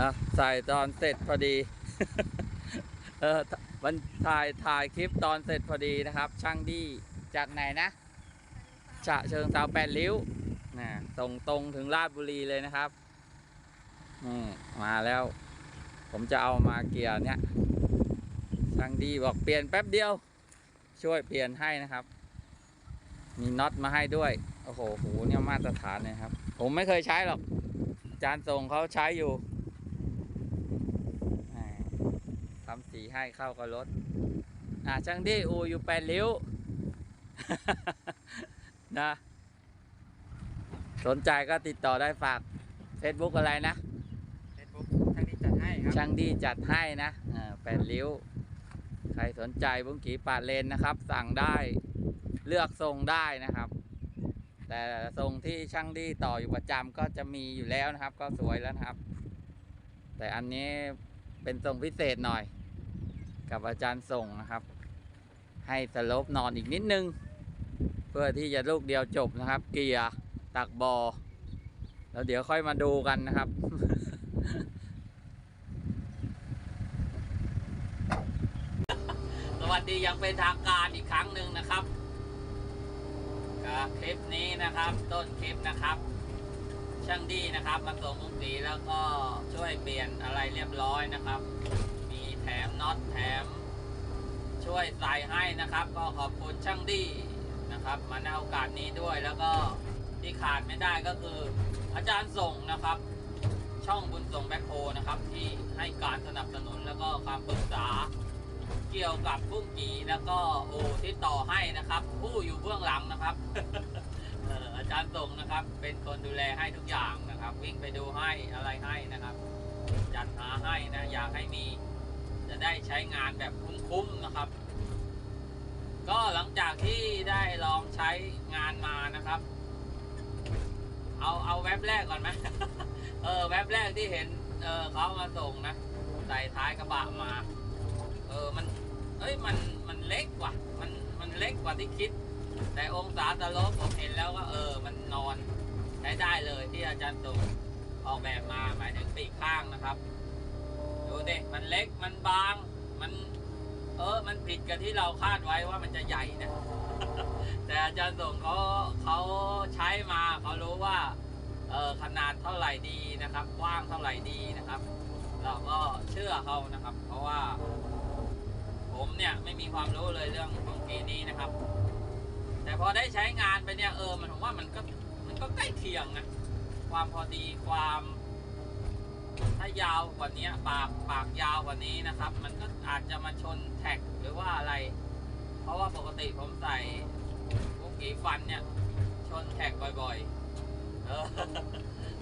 อะใส่ตอนเสร็จพอดี เออมันถ่ายถ่ายคลิปตอนเสร็จพอดีนะครับ ช่างดีจากไหนนะฉะเชิงเซาแปดริ้วนะส่งตรงถึงราชบุรีเลยนะครับนี่มาแล้ว ผมจะเอามาเกียร์เนี่ยช่างดีบอกเปลี่ยนแป๊บเดียว ช่วยเปลี่ยนให้นะครับ มีน็อตมาให้ด้วยโอ้โหหูเนี่ยมาตรฐานเลยครับ ผมไม่เคยใช้หรอกอาจารย์ส่งเขาใช้อยู่แหม่ทำ สีให้เข้ากับรถ อ่าช่างดีอูอยู่แปดริ้ว นะ สนใจก็ติดต่อได้ฝาก Facebook อะไรนะเฟซบุ๊กช่างดีจัดให้ครับช่างดีจัดให้นะอ่าแปดริ้ว ใครสนใจบุ้งกีปาดเลนนะครับ สั่งได้เลือกทรงได้นะครับ แต่ทรงที่ช่างดีต่ออยู่ประจำก็จะมีอยู่แล้วนะครับ ก็สวยแล้วนะครับ แต่อันนี้เป็นทรงพิเศษหน่อย กับอาจารย์ส่งนะครับ ให้สลปนอนอีกนิดนึง เพื่อที่จะลูกเดียวจบนะครับ เกียร์ตักบอแล้วเดี๋ยวค่อยมาดูกันนะครับสวัสดียังเป็นทางการอีกครั้งหนึ่งนะครับกับคลิปนี้นะครับ ต้นคลิปนะครับ ช่างดีนะครับมาส่งมุ้งสีแล้วก็ช่วยเปลี่ยนอะไรเรียบร้อยนะครับ แถมน็อตแถม ช่วยใส่ให้นะครับ ก็ขอบคุณช่างดีนะครับ มาในโอกาสนี้ด้วยแล้วก็ที่ขาดไม่ได้ก็คือ อาจารย์ส่งนะครับ ช่องบุญส่งแบ็คโฮนะครับ ที่ให้การสนับสนุนแล้วก็ความปรึกษาเกี่ยวกับพุ่งกีแล้วก็โอที่ต่อให้นะครับ ผู้อยู่เบื้องหลังนะครับอาจารย์ส่งนะครับ เป็นคนดูแลให้ทุกอย่างนะครับ วิ่งไปดูให้อะไรให้นะครับ จัดหาให้นะอยากให้มี จะได้ใช้งานแบบคุ้มๆนะครับ ก็หลังจากที่ได้ลองใช้งานมานะครับ เอาเอาแว็บแรกก่อนไหมเออแว็บแรกที่เห็น เออเขามาส่งนะใส่ท้ายกระบะมา เออมันเอ้ยมันมันเล็กกว่ามันมันเล็กกว่าที่คิด แต่องศาตะลบผมเห็นแล้วก็เออมันนอนใช้ได้เลยที่อาจารย์ตู่ออกแบบมาหมายถึงปีกข้างนะครับ ดูดิมันเล็กมันบาง มัน เออ มันผิดกับที่เราคาดไว้ว่ามันจะใหญ่นะแต่อาจารย์ส่งเขาเขาใช้มาเขารู้ว่า เออขนาดเท่าไหร่ดีนะครับกว้างเท่าไหร่ดีนะครับ เราก็เชื่อเขานะครับ เพราะว่า ผมเนี่ยไม่มีความรู้เลยเรื่องของกีนี้นะครับ แต่พอได้ใช้งานไปเนี่ยเออมันผมว่ามันก็มันก็ใกล้เคียงนะความพอดีความ ถ้ายาวกว่านี้ปากปากยาวกว่านี้นะครับ มันก็อาจจะมาชนแท็กหรือว่าอะไร เพราะว่าปกติผมใส่พวกกีฟันเนี่ย ชนแท็กบ่อยๆเออ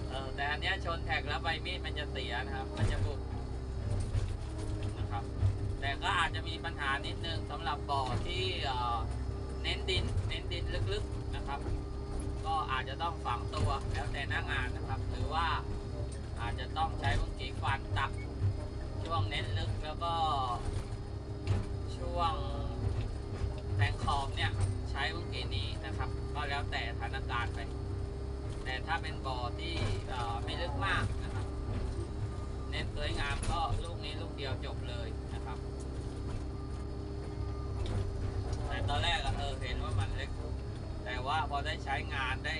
เออแต่อันเนี้ยชนแท็กแล้วใบมีดมันจะเสียนะครับ มันจะบุบนะครับ แต่ก็อาจจะมีปัญหานิดนึงสำหรับบ่อที่เอ่อเน้นดิน เน้นดินลึกๆนะครับ ก็อาจจะต้องฝังตัวแล้วแต่หน้างานนะครับ หรือว่า อาจจะต้องใช้วงกีฟันตักช่วงเน้นลึกแล้วก็ช่วงแทงขอบเนี่ยใช้วงกีนี้นะครับ ก็แล้วแต่สถานการณ์ไป แต่ถ้าเป็นบ่อที่ไม่ลึกมากนะครับ เน้นสวยงามก็ลูกนี้ลูกเดียวจบเลยนะครับ แต่ตอนแรกเออเห็นว่ามันเล็ก แต่ว่าพอได้ใช้งานได้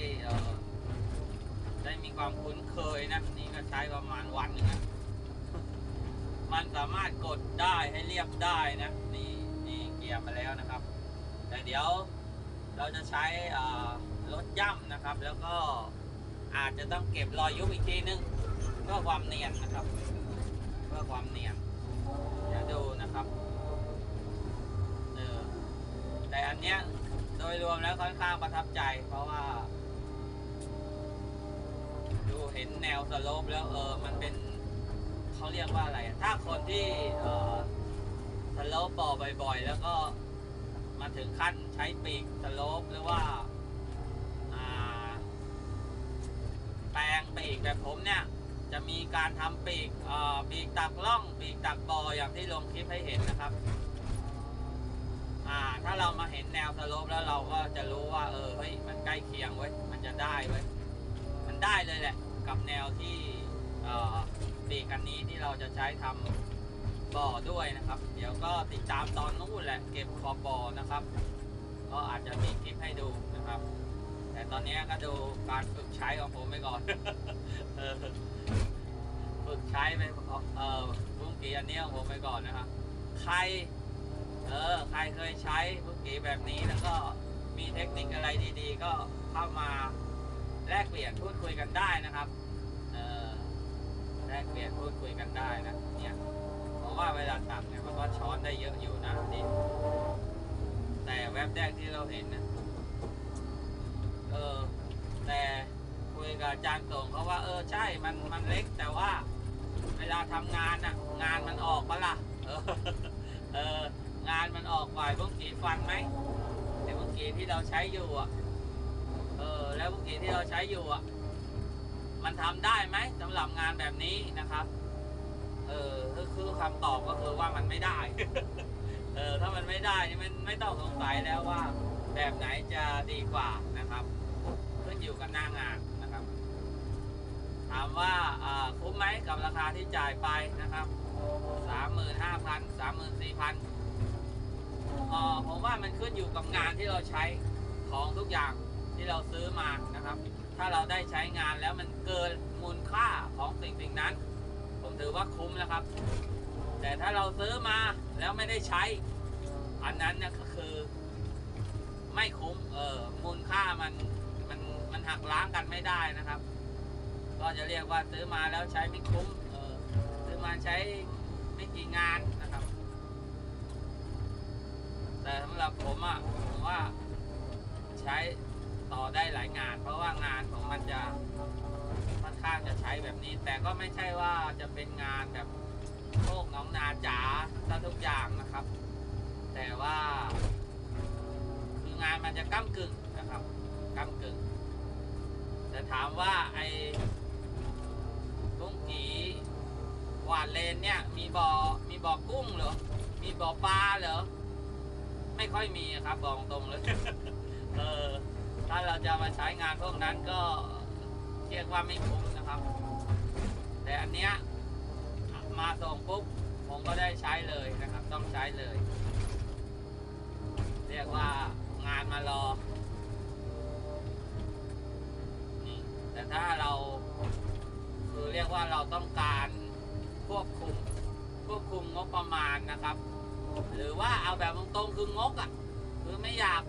ได้มีความคุ้นเคยนะ นี่ก็ใช้ประมาณวันนึงนะมันสามารถกดได้ให้เรียบได้นะ นี่นี่เกียร์มาแล้วนะครับ แต่เดี๋ยวเราจะใช้รถย่ำนะครับ แล้วก็อาจจะต้องเก็บรอยยุบอีกทีนึงเพื่อความเนียนนะครับ เพื่อความเนียนเดี๋ยวดูนะครับเออแต่อันเนี้ยโดยรวมแล้วค่อนข้างประทับใจเพราะว่า เห็นแนวสโลปแล้วเออมันเป็นเขาเรียกว่าอะไรอะถ้าคนที่เออสโลปบ่อบ่อย ๆ แล้วก็มาถึงขั้นใช้ปีกสโลปหรือว่าแปลงปีกแบบผมเนี่ยจะมีการทำปีกเอ่อปีกตักล่อง ปีกตักบออย่างที่ลงคลิปให้เห็นนะครับถ้าเรามาเห็นแนวสโลปแล้วเราก็จะรู้ว่าเออเฮ้ยมันใกล้เคียงเว้ยมันจะได้เว้ยมันได้เลยแหละ กับแนวที่เบรกอ่อปีกขเราจะใช้ทำบ่อด้วยนะครับ เดี๋ยวก็ติดตามตอนนู้นแหละเก็บขอบบ่อนะครับ ก็อาจจะมีคลิปให้ดูนะครับ แต่ตอนนี้ก็ดูการฝึกใช้ของผมไปก่อนฝึกใช้ไปเออบุ้งกีอันนี้ของผมไปก่อนนะครับ ใครเออใครเคยใช้บุ้งกีแบบนี้แล้วก็มีเทคนิคอะไรดีๆ ก็เข้ามาแลกเปลี่ยนพูดคุยกันได้นะครับ แลกเปลี่ยนพูดคุยกันได้นะเนี่ยเพราะว่าเวลาตักเนี่ยมันก็ช้อนได้เยอะอยู่นะนี่แต่แว็บแรกที่เราเห็นนะเออแต่คุยกับอาจารย์ตรงเขาว่า เออใช่มันมันเล็กแต่ว่า เวลาทำงานน่ะ งานมันออกปะล่ะเออเอองานมันออกบ่อยพวกกีฟันไหมแต่พวกกีที่เราใช้อยู่อะเออแล้วพวกกีที่เราใช้อยู่อะ มันทำได้ไหมสำหรับงานแบบนี้นะครับ เออคือคือคำตอบก็คือว่ามันไม่ได้ เออถ้ามันไม่ได้นี่มันไม่ต้องสงสัยแล้วว่า แบบไหนจะดีกว่านะครับขึ้นอยู่กับหน้างานนะครับ ถามว่าอ่าคุ้มไหมกับราคาที่จ่ายไปนะครับสามหมื่นห้าพันสามหมื่นสี่พันผมว่ามันขึ้นอยู่กับงานที่เราใช้ของทุกอย่างที่เราซื้อมานะครับ ถ้าเราได้ใช้งานแล้วมันเกินมูลค่าของสิ่งสิ่งนั้น ผมถือว่าคุ้มนะครับ แต่ถ้าเราซื้อมาแล้วไม่ได้ใช้ อันนั้นนี่ยก็คือ ไม่คุ้มเออมูลค่ามันมันมันหักล้างกันไม่ได้นะครับ ก็จะเรียกว่าซื้อมาแล้วใช้ไม่คุ้มเออซื้อมาใช้ไม่กี่งานนะครับ แต่สำหรับผมอะ่ะผมว่าใช้ ต่อได้หลายงาน เพราะว่างานของมันจะค่อนข้างจะใช้แบบนี้ แต่ก็ไม่ใช่ว่าจะเป็นงานแบบโคกน้องนาจ๋าซะทุกอย่างนะครับ แต่ว่า คืองานมันจะก้ากึ่งนะครับก้ากึ่งแต่ถามว่าไอ้กุ้งกีหวานเลนเนี่ยมีบ่อมีบ่อกุ้งเหรอมีบ่อปลาเหรอไม่ค่อยมีครับบอกตรงเลย เออ ถ้าเราจะมาใช้งานพวกนั้นก็เรียกว่าไม่คุ้มนะครับ แต่อันเนี้ยมาส่งปุ๊บผมก็ได้ใช้เลยนะครับ ต้องใช้เลย เรียกว่างานมารอแต่ถ้าเราคือเรียกว่าเราต้องการควบคุมควบคุมงบประมาณนะครับ หรือว่าเอาแบบตรงๆคืองกอะคือไม่อยาก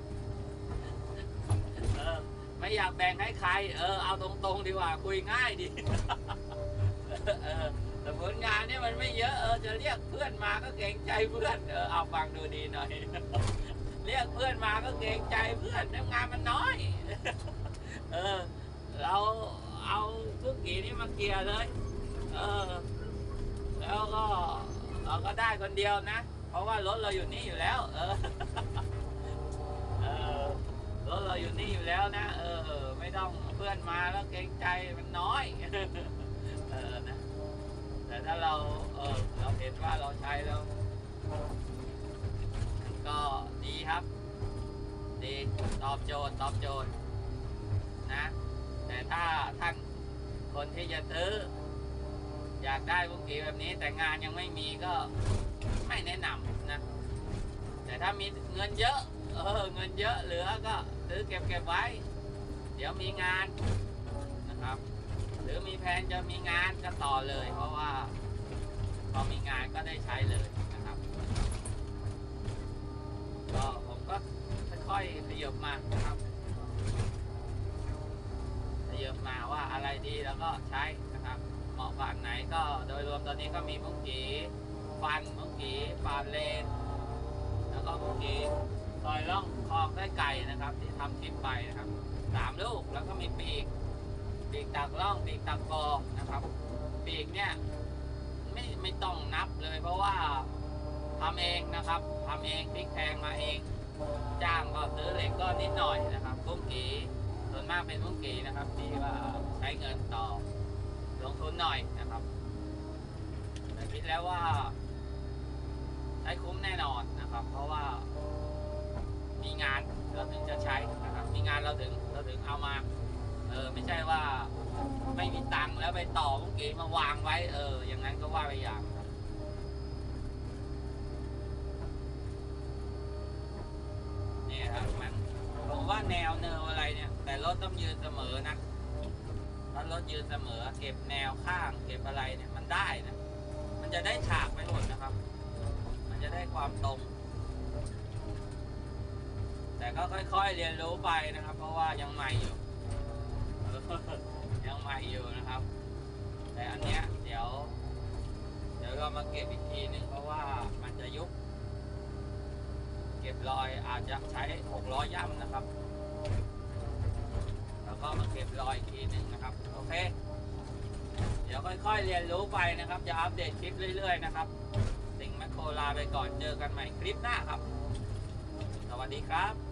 ไม่อยากแบ่งให้ใคร เออเอาตรงๆดีกว่าคุยง่ายดีเออสมมติงานเนี่ยมันไม่เยอะเออจะเรียกเพื่อนมาก็เกรงใจเพื่อนเออเอาฟังดูดีหน่อย เรียกเพื่อนมาก็เกรงใจเพื่อนแล้วงานมันน้อย เออ เราเอาทุกกี่นี้มาเกียร์เลย เออ แล้วก็เราก็ได้คนเดียวนะ เพราะว่ารถเราอยู่นี่อยู่แล้ว เออ รถเราอยู่นี่อยู่แล้วนะ เออ ไม่ต้องเพื่อนมาแล้วเกรงใจมันน้อย เออนะ แต่ถ้าเรา เออเราเห็นว่าเราใช้แล้ว ก็ดีครับ ดีตอบโจทย์ตอบโจทย์นะ แต่ถ้าท่านคนที่จะซื้อ อยากได้บุกีแบบนี้แต่งานยังไม่มีก็ไม่แนะนำนะ แต่ถ้ามีเงินเยอะ เออเงินเยอะเหลือก็ซื้อเก็บเก็บไว้ เดี๋ยวมีงานนะครับ หรือมีแผนจะมีงานก็ต่อเลย เพราะว่าพอมีงานก็ได้ใช้เลยนะครับก็ผมก็ค่อยๆขยบมานะครับขยบมาว่าอะไรดีแล้วก็ใช้นะครับเหมาะกับอันไหนก็โดยรวมตอนนี้ก็มีมุกกีฟันมุกกีฟาเลนแล้วก็มุกกี ซอยล่องคลองได้ไก่นะครับ ที่ทำคลิปไปนะครับสามลูกแล้วก็มีปีก ปีกตักล่องปีกตักกอนะครับ ปีกเนี่ยไม่ไม่ต้องนับเลยเพราะว่าทำเองนะครับทำเองพลิกแพงมาเอง จ้างก็ซื้อเหล็กก็นิดหน่อยนะครับกุ้งกีส่วนมากเป็นกุ้งกีนะครับที่ว่าใช้เงินต่อลงทุนหน่อยนะครับแต่คิดแล้วว่า ใช้คุ้มแน่นอนนะ ต่อเมื่อกี้มาวางไว้ เออ อย่างนั้นก็ว่าไปอย่างครับเนี่ยครับมันผมว่าแนวเนวอะไรเนี่ย แต่รถต้องยืนเสมอนะถ้ารถยืนเสมอ เก็บแนวข้าง เก็บอะไรเนี่ยมันได้นะมันจะได้ฉากไปหมดนะครับ มันจะได้ความตรงแต่ก็ค่อย ๆ เรียนรู้ไปนะครับ เพราะว่ายังใหม่อยู่ ยังใหม่อยู่นะครับ แต่อันเนี้ยเดี๋ยว เดี๋ยวเรามาเก็บอีกทีนึงเพราะว่ามันจะยุบ เก็บรอยอาจจะใช้หกล้อย่ำนะครับ แล้วก็มาเก็บรอยอีกทีนึงนะครับ โอเค เดี๋ยวค่อยๆเรียนรู้ไปนะครับ จะอัปเดตคลิปเรื่อย ๆ นะครับ สิงแมคโครลาไปก่อนเจอกันใหม่คลิปหน้าครับ สวัสดีครับ